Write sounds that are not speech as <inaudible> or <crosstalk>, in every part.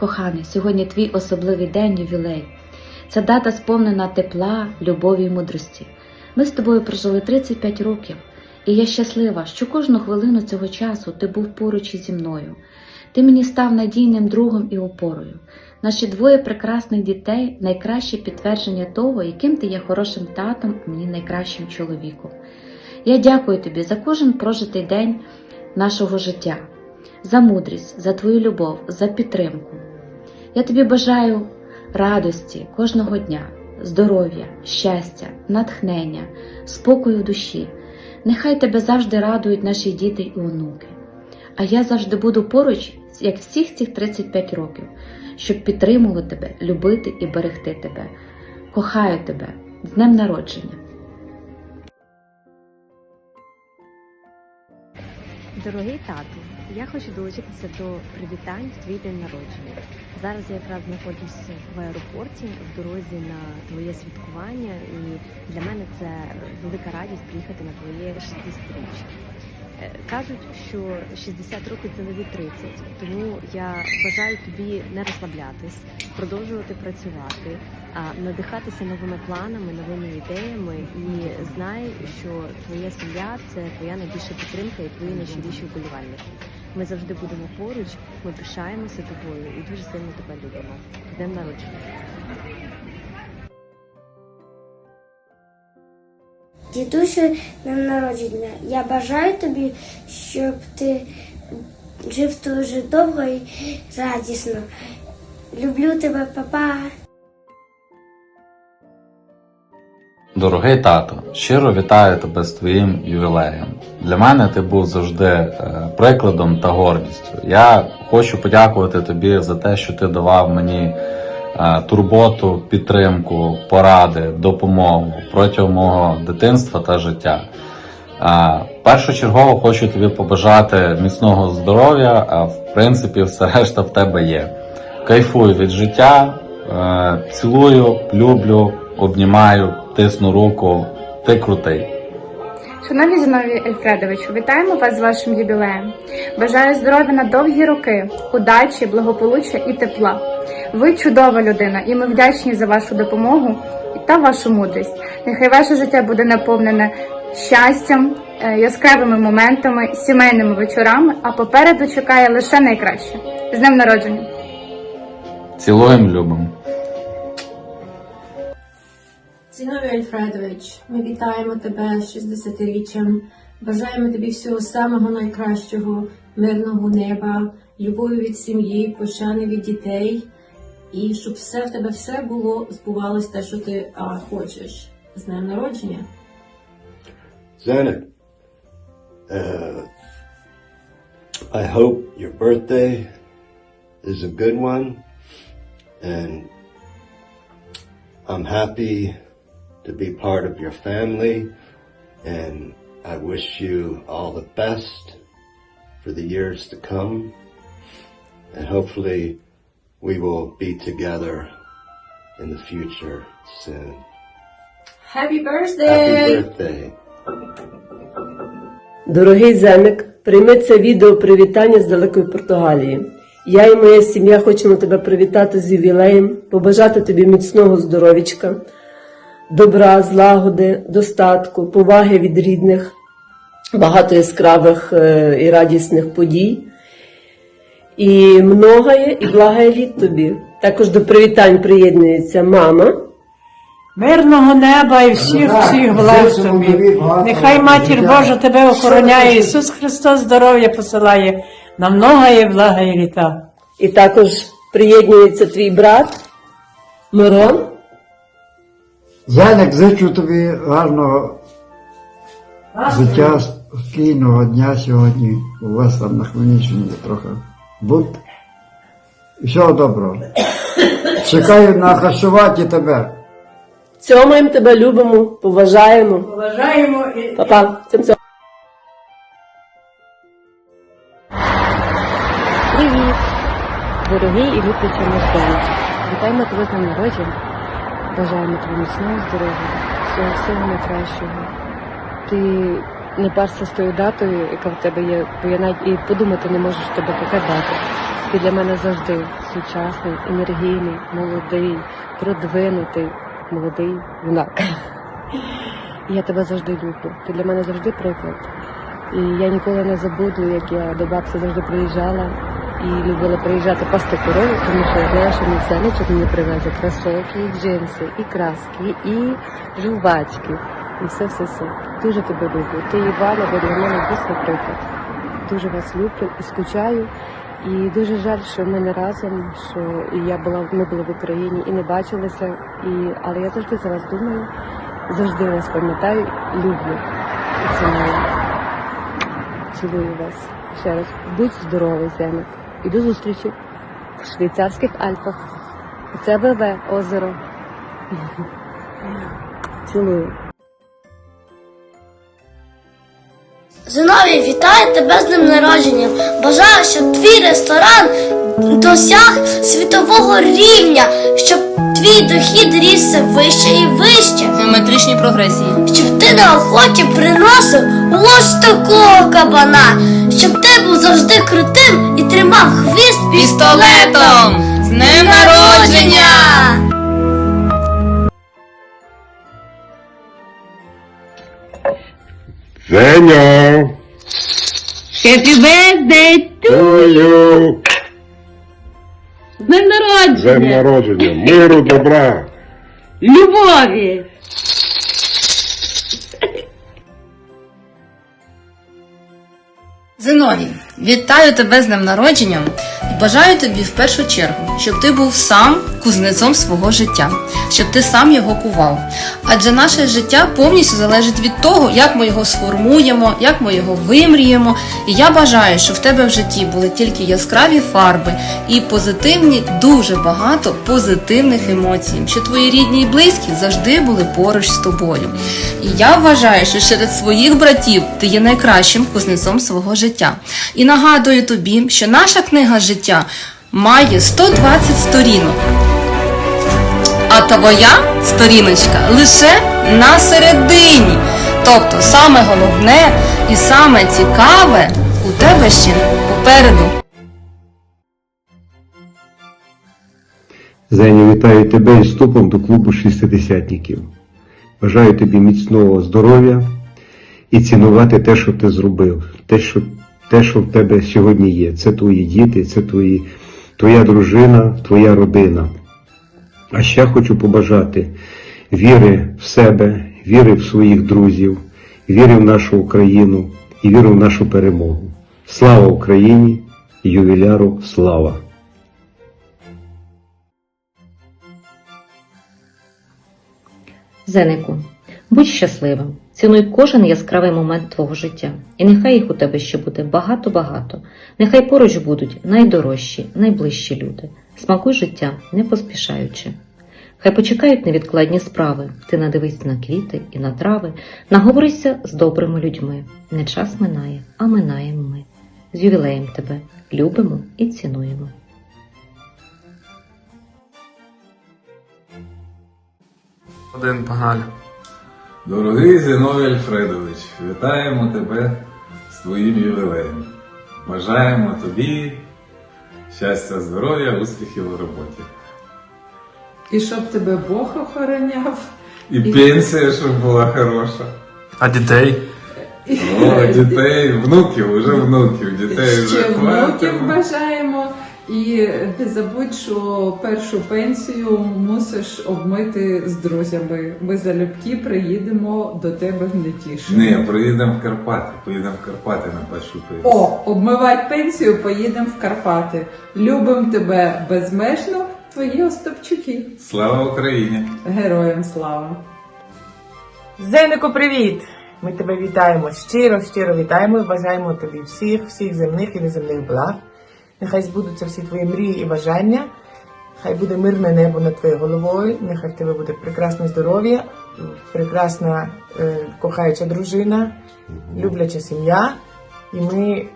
Коханий, сьогодні твій особливий день ювілей. Ця дата сповнена тепла, любові і мудрості. Ми з тобою прожили 35 років, і я щаслива, що кожну хвилину цього часу ти був поруч ізі мною. Ти мені став надійним другом і опорою. Наші двоє прекрасних дітей найкраще підтвердження того, яким ти є хорошим татом, а мені найкращим чоловіком. Я дякую тобі за кожен прожитий день нашого життя, за мудрість, за твою любов, за підтримку. Я тобі бажаю радості кожного дня, здоров'я, щастя, натхнення, спокою в душі. Нехай тебе завжди радують наші діти і онуки. А я завжди буду поруч, як всіх цих 35 років, щоб підтримувати тебе, любити і берегти тебе. Кохаю тебе з днем народження! Дорогий тату, я хочу долучитися до привітань в твій день народження. Зараз я якраз знаходжуся в аеропорті в дорозі на твоє святкування, і для мене це велика радість приїхати на твоє 60-річчя. Кажуть, що 60 років це нові 30, тому я бажаю тобі не розслаблятись, продовжувати працювати, а надихатися новими планами, новими ідеями і знай, що твоя сім'я це твоя найбільша підтримка і твої найщиріші вболівальники. Ми завжди будемо поруч, ми пишаємося тобою і дуже сильно тебе любимо. З днем народження! Дідусю, днем народження. Я бажаю тобі, щоб ти жив дуже довго і радісно. Люблю тебе, папа. Дорогий тато, щиро вітаю тебе з твоїм ювілеєм. Для мене ти був завжди е, прикладом та гордістю. Я хочу подякувати тобі за те, що ти давав мені турботу, підтримку, поради, допомогу протягом мого дитинства та життя. Е, Першочергово хочу тобі побажати міцного здоров'я, а в принципі все решта в тебе є. Кайфуй від життя, е, цілую, люблю, обнімаю, тисну руку. Ти крутий. Шановні Зіновій Ельфредовичу, вітаємо вас з вашим юбілеєм. Бажаю здоров'я на довгі роки, удачі, благополуччя і тепла. Ви чудова людина, і ми вдячні за вашу допомогу та вашу мудрість. Нехай ваше життя буде наповнене щастям, е, яскравими моментами, сімейними вечорами, а попереду чекає лише найкраще. З днем народження! Цілуємо, любимо. Зіновій Альфредович, ми вітаємо тебе з 60-річчям. Бажаємо тобі всього самого найкращого, мирного неба, любові від сім'ї, пошани від дітей, і щоб все в тебе все було, збувалось те, що ти а, хочеш. З днем народження. Zanuck, uh, I hope your birthday is a good one, and I'm happy to be part of your family, and I wish you all the best for the years to come, and hopefully we will be together in the future soon. Happy birthday! Happy birthday! Дорогий Земик, прийми це відео привітання з далекої Португалії. Я і моя сім'я хочемо тебе привітати з ювілеєм, побажати тобі міцного здоров'ячка, добра, злагоди, достатку, поваги від рідних, багато яскравих е, і радісних подій. І многое і благає літ тобі. Також до привітань приєднується мама. Мирного неба і всіх всіх благ тобі. Нехай Матір Божа тебе охороняє. Ісус Христос здоров'я посилає на многое блага і літа. І також приєднується твій брат Мирон. Заник, зичу тобі гарного життя, спокійного дня сьогодні. У вас там на Хмельниччині трохи будь. І всього доброго. <coughs> Чекаю на Хашуваті тебе. Цьомаємо тебе, любимо, поважаємо. Поважаємо і Па-па. Цьом-цьом. Привіт! Дорогий і люблячий наш. Вітаємо тебе з днем народження. Бажаємо тобі міцного здоров'я, всього всього найкращого. Ти не парся з тою датою, яка в тебе є, бо я навіть і подумати не можу, що тебе така. Ти для мене завжди сучасний, енергійний, молодий, продвинутий, молодий юнак. Я тебе завжди люблю. Ти для мене завжди приклад. І я ніколи не забуду, як я до бабці завжди приїжджала і любила приїжджати пасти корову, тому що я знала, що мій селечок мені привезе кросовки, і джинси, і краски, і жувачки, і все все все Дуже тебе люблю. Ти Івана, бо для мене дійсно приклад. Дуже вас люблю і скучаю. І дуже жаль, що ми не разом, що і я була, ми були в Україні і не бачилися. І, але я завжди за вас думаю, завжди вас пам'ятаю, люблю і ціную. Цілую вас. Ще раз. Будь здоровий, Зенек. І до зустрічі в швейцарських Альпах. Це ВВ озеро. <laughs> Цілую. Зиновій, вітаю тебе з днем народження. Бажаю, щоб твій ресторан досяг світового рівня, щоб твій дохід ріс все вище і вище. Геометричні прогресії. Щоб ти на охоті приносив ось такого кабана, щоб ти був завжди крутим Пістолетом! З днем народження! Женя! Happy birthday To you! З днем З днем народження! народження, миру, добра! Любові! Зиновій, вітаю тебе з днем народження бажаю тобі в першу чергу, щоб ти був сам кузнецом свого життя, щоб ти сам його кував. Адже наше життя повністю залежить від того, як ми його сформуємо, як ми його вимріємо. І я бажаю, щоб в тебе в житті були тільки яскраві фарби і позитивні, дуже багато позитивних емоцій, що твої рідні і близькі завжди були поруч з тобою. І я вважаю, що серед своїх братів ти є найкращим кузнецом свого життя. І нагадую тобі, що наша книга життя має 120 сторінок. А твоя сторіночка лише на середині. Тобто саме головне і саме цікаве у тебе ще попереду. Зеня, вітаю тебе із вступом до клубу шістидесятників. Бажаю тобі міцного здоров'я і цінувати те, що ти зробив, те, що, те, що в тебе сьогодні є. Це твої діти, це твої, твоя дружина, твоя родина. А ще хочу побажати віри в себе, віри в своїх друзів, віри в нашу Україну і віри в нашу перемогу. Слава Україні! Ювіляру слава! Зенику, будь щасливим, цінуй кожен яскравий момент твого життя, і нехай їх у тебе ще буде багато-багато. Нехай поруч будуть найдорожчі, найближчі люди. Смакуй життя, не поспішаючи. Хай почекають невідкладні справи. Ти надивись на квіти і на трави, наговорися з добрими людьми. Не час минає, а минаємо ми. З ювілеєм тебе любимо і цінуємо. Один погнали. Дорогий Зіновій Альфредович, вітаємо тебе з твоїм ювілеєм. Бажаємо тобі щастя, здоров'я, успіхів у роботі. І щоб тебе Бог охороняв. І пенсія, щоб була хороша. А дітей? О, дітей, внуків, уже внуків, дітей вже Ще внуків бажаємо. І не забудь, що першу пенсію мусиш обмити з друзями. Ми залюбки приїдемо до тебе в Нетішу. Ні, приїдемо в Карпати, поїдемо в Карпати на першу пенсію. О, обмивати пенсію, поїдемо в Карпати. Любимо тебе безмежно, твої Остапчуки. Слава Україні! Героям слава! Зенику, привіт! Ми тебе вітаємо щиро, щиро вітаємо і бажаємо тобі всіх, всіх земних і неземних благ. Нехай збудуться всі твої мрії і бажання. Хай буде мирне небо над твоєю головою, нехай в тебе буде прекрасне здоров'я, прекрасна е, кохаюча дружина, любляча сім'я. І ми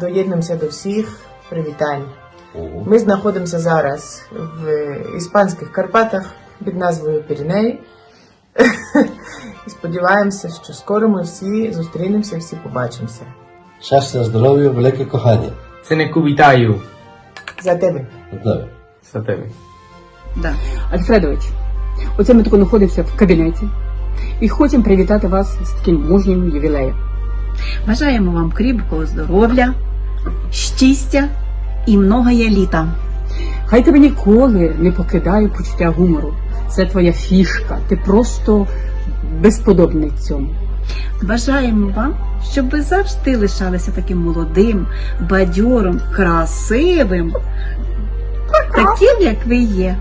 доєднуємося до всіх привітань. Ми знаходимося зараз в іспанських Карпатах під назвою Піріней. <laughs> І сподіваємося, що скоро ми всі зустрінемося, всі побачимося. Щастя, здоров'я, велике кохання. Синику, вітаю! За тебе. За тебе. Да. Альфредович, оце ми тако знаходимося в кабінеті і хочемо привітати вас з таким мужнім ювілеєм. Бажаємо вам кріпкого здоров'я, щастя і многоє літа. Хай тебе ніколи не покидає почуття гумору. Це твоя фішка. Ти просто безподобний в цьому. Бажаємо вам, щоб ви завжди лишалися таким молодим, бадьором, красивим, таким, як ви є.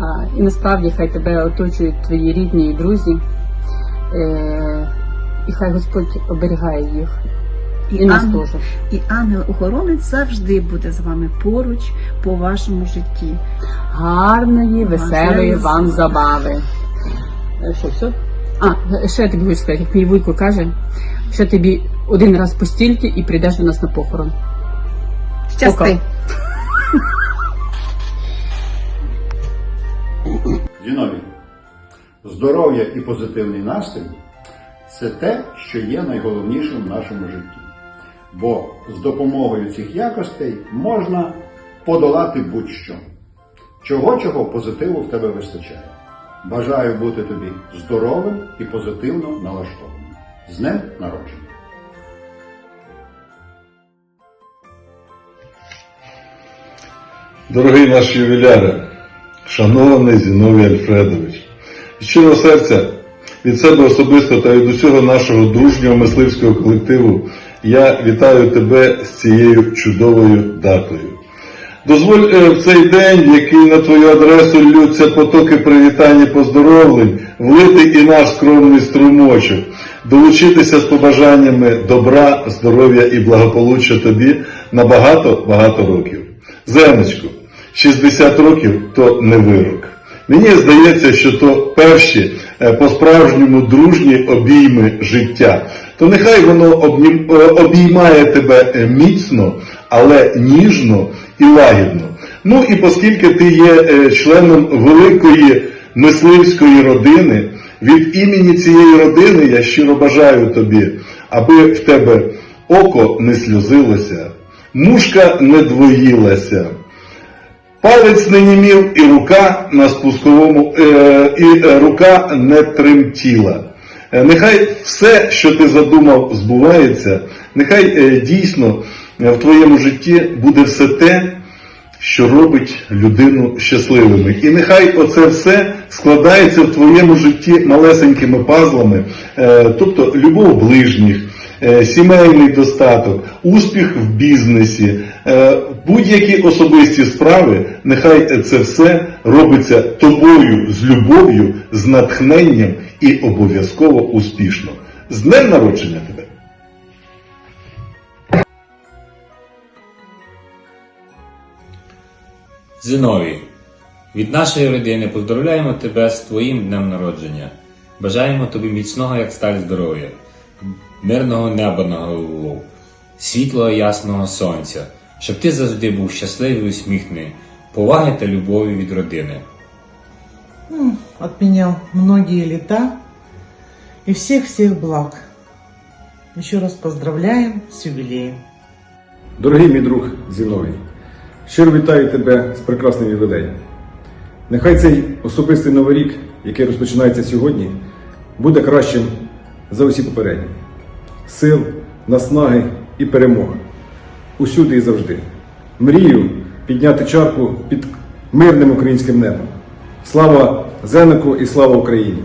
А, і насправді хай тебе оточують твої рідні і друзі. Е, і хай Господь оберігає їх. І, нас ан- теж. і ангел-охоронець завжди буде з вами поруч по вашому житті. Гарної, веселої Бажаю вам забави. Е, Що, все? А, ще я тобі хочу сказати, як мій вуйко каже, що тобі один раз постільки і прийдеш до нас на похорон. Щасти! Пока. Зіновій, здоров'я і позитивний настрій це те, що є найголовнішим в нашому житті. Бо з допомогою цих якостей можна подолати будь-що. Чого-чого позитиву в тебе вистачає. Бажаю бути тобі здоровим і позитивно налаштованим. З днем народження! Дорогий наш ювіляре, шанований Зіновій Альфредович, від щирого серця, від себе особисто та від усього нашого дружнього мисливського колективу я вітаю тебе з цією чудовою датою. Дозволь е, в цей день, який на твою адресу ллються потоки привітань і поздоровлень, влити і наш скромний струмочок, долучитися з побажаннями добра, здоров'я і благополуччя тобі на багато-багато років. Зенечко, 60 років то не вирок. Мені здається, що то перші по-справжньому дружні обійми життя. То нехай воно е, обіймає тебе е, міцно, але ніжно і лагідно. Ну і оскільки ти є е, членом великої мисливської родини, від імені цієї родини я щиро бажаю тобі, аби в тебе око не сльозилося, мушка не двоїлася. Палець не німів і рука на спусковому, е, і е, рука не тремтіла. Е, Нехай все, що ти задумав, збувається, нехай дійсно в твоєму житті буде все те, що робить людину щасливими. І нехай оце все складається в твоєму житті малесенькими пазлами, е, тобто любов ближніх, е, сімейний достаток, успіх в бізнесі, е, будь-які особисті справи, нехай це все робиться тобою з любов'ю, з натхненням і обов'язково успішно. З днем народження тебе! Зиновій, від нашої родини поздравляємо тебе з твоїм днем народження. Бажаємо тобі міцного, як сталь здоров'я, мирного неба на голову, світлого ясного сонця, щоб ти завжди був щасливий і усміхнений, поваги та любові від родини. Ну, от меня многие лета и всех-всех благ. Еще раз поздравляем с юбилеем. Дорогий мій друг Зіновій, щиро вітаю тебе з прекрасним ювілеєм. Нехай цей особистий новий рік, який розпочинається сьогодні, буде кращим за усі попередні. Сил, наснаги і перемоги. Усюди і завжди. Мрію підняти чарку під мирним українським небом. Слава Зенику і слава Україні!